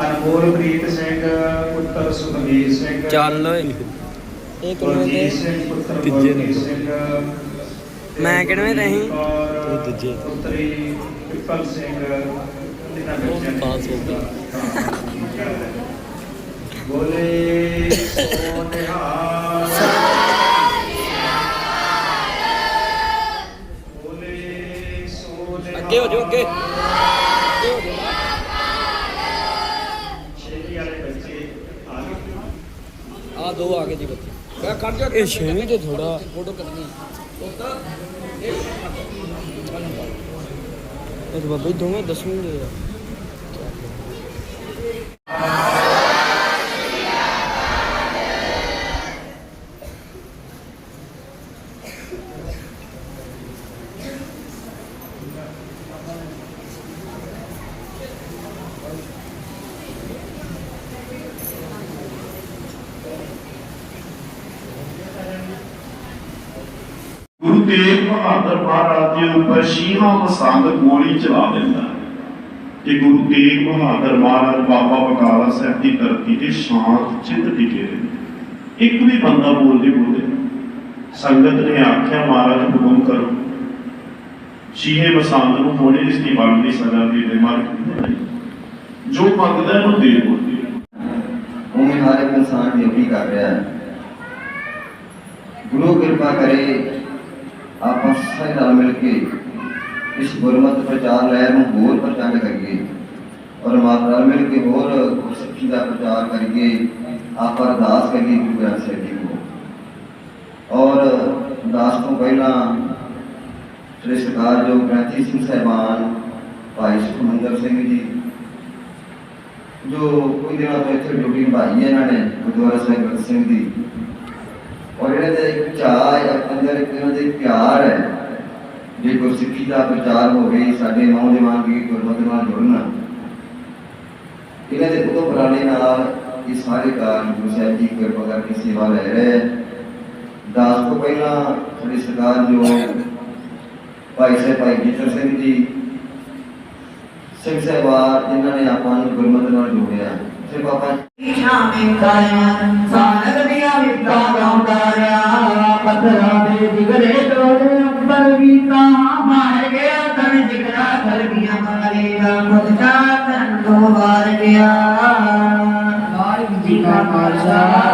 ਅਨਮੋਲ ਪ੍ਰੀਤ ਸਿੰਘ ਪੁੱਤਰ ਸੁਖਬੀਰ ਸਿੰਘ ਚੱਲ ਓਏ ਇਹ ਕਿੰਨੇ ਪੁੱਤਰ ਤੀਜੇ। ਸਿੰਘ ਮੈਂ ਕਿਹੜਵੇਂ ਤੇ ਸੀ? ਤੂੰ ਦੂਜੇ ਤੇ। ਪੁੱਤਰੀ ਪਿੱਪਲ ਸਿੰਘ ਕਿੰਨਾ ਬੱਚਿਆਂ ਨੇ ਪਾਸ ਹੋ ਗਿਆ। ਬੋਲੇ ਸੋ ਨਿਹਾਲ ਬੋਲੇ ਸੋ ਨਿਹਾਲ ਅੱਗੇ ਹੋ ਜਾਓ ਅੱਗੇ ਅੱਗੇ ਹੋ ਜਾਓ ਛੇਤੀ ਵਾਲੇ ਬੱਚੇ ਆ ਗਏ ਆ ਦੋ ਆ ਗਏ ਜੀ ਬੱਚੇ। ਮੈਂ ਕੱਢ ਜਾ ਇਹ ਛੇਵੀਂ ਤੇ ਥੋੜਾ ਫੋਟੋ ਕਰਨੀ ਇਹ ਬਾਬਾ ਦੋਵੇਂ ਦਸਵੀਂ ਦੇ ਆ ਬਹਾਦਰ ਮਹਾਰਾਜ ਦੇ ਉੱਪਰ ਸ਼ੀਹਾਂ ਪਸੰਦ ਗੋਲੀ ਚਲਾ ਦਿੰਦਾ ਕਿ ਗੁਰੂ ਤੇਗ ਬਹਾਦਰ ਮਹਾਰਾਜ ਬਾਬਾ ਬਕਾਲਾ ਸਾਹਿਬ ਦੀ ਧਰਤੀ ਤੇ ਸ਼ਾਂਤ ਚਿੱਤ ਟਿਕੇ ਰਹੇ ਇੱਕ ਵੀ ਬੰਦਾ ਬੋਲ ਨਹੀਂ। ਸੰਗਤ ਨੇ ਆਖਿਆ, ਮਹਾਰਾਜ, ਹੁਕਮ ਕਰੋ। ਸ਼ੀਹੇ ਬਸੰਤ ਨੂੰ ਹੋਣੇ ਇਸ ਦੀ ਬਣਦੀ ਸਜ਼ਾ ਦੇ ਦੇ ਜੋ ਮੰਗਦਾ ਹੈ ਦੇ ਬੋਲਦੇ ਉਵੇਂ ਹਰ ਇੱਕ ਇਨਸਾਨ ਡਿਊਟੀ ਕਰ ਰਿਹਾ ਹੈ। ਗੁਰੂ ਕਿਰਪਾ ਕਰੇ ਆਪਾਂ ਸਾਰੇ ਨਾਲ ਮਿਲ ਕੇ ਇਸ ਗੁਰਮਤਿ ਪ੍ਰਚਾਰ ਲਹਿਰ ਨੂੰ ਹੋਰ ਪ੍ਰਚੰਡ ਕਰੀਏ ਔਰ ਮਾਤਾ ਨਾਲ ਮਿਲ ਕੇ ਹੋਰ ਸਿੱਖੀ ਦਾ ਪ੍ਰਚਾਰ ਕਰੀਏ, ਆਪਾਂ ਅਰਦਾਸ ਕਰੀਏ ਗੁਰੂ ਗ੍ਰੰਥ ਸਾਹਿਬ ਜੀ ਨੂੰ ਔਰ ਅਰਦਾਸ ਤੋਂ ਪਹਿਲਾਂ ਸ੍ਰੀ ਸਰਕਾਰ ਜੋ ਗ੍ਰੰਥੀ ਸਿੰਘ ਸਾਹਿਬਾਨ ਭਾਈ ਸੁਖਮੰਦਰ ਸਿੰਘ ਜੀ, ਜੋ ਕੋਈ ਦਿਨਾਂ ਤੋਂ ਇੱਥੇ ਡਿਊਟੀ ਨਿਭਾਈ ਹੈ ਇਹਨਾਂ ਨੇ, ਗੁਰਦੁਆਰਾ ਸਾਹਿਬ ਗ੍ਰੰਥ ਸਿੰਘ ਦੀ ਔਰ ਇਹਨਾਂ ਦੇ ਇੱਕ ਚਾਹ ਹੈ ਅੰਦਰ ਇੱਕ ਇਹਨਾਂ ਦੇ ਪਿਆਰ ਹੈ। ਜੇ ਗੁਰਸਿੱਖੀ ਦਾ ਪ੍ਰਚਾਰ ਹੋਵੇ ਸਾਡੇ ਨੌਜਵਾਨ ਵੀ ਗੁਰਮਤਿ ਨਾਲ ਜੁੜਨ। ਇਹਨਾਂ ਦੇ ਉਦੋਂ ਪੁਰਾਣੇ ਨਾਲ ਇਹ ਸਾਰੇ ਕਾਰਨ ਗੁਰੂ ਸਾਹਿਬ ਜੀ ਕਿਰਪਾ ਕਰਕੇ ਸੇਵਾ ਲੈ ਰਹੇ ਦਾਸ ਤੋਂ ਪਹਿਲਾਂ ਸਾਡੀ ਸਰਕਾਰ ਜੋ ਭਾਈ ਸਾਹਿਬ, ਭਾਈ ਜੀਤਰ ਸਿੰਘ ਜੀ, ਸਿੰਘ ਸਾਹਿਬਾਨ ਜਿਨ੍ਹਾਂ ਨੇ ਆਪਾਂ ਨੂੰ ਗੁਰਮਤਿ ਨਾਲ ਜੋੜਿਆ। ਸੇ ਬਾਬਾ ਸ਼ਾਮੇ ਕਾਇਆ ਸਾਨਕ ਰਿਆ ਜਿਗਰੇ ਟੋਲੇ ਉੱਪਰ ਵੀਤਾ ਮਾਰ ਗਿਆ ਤਨ ਜਿਗਰਾ ਖਲਬੀਆਂ ਮਾਰੇਗਾ ਮੁਦਤਾ ਤਨ ਤੋਂ ਵਾਰ ਗਿਆ। ਵਾਹਿਗੁਰੂ ਜੀ ਕਾ ਖਾਲਸਾ।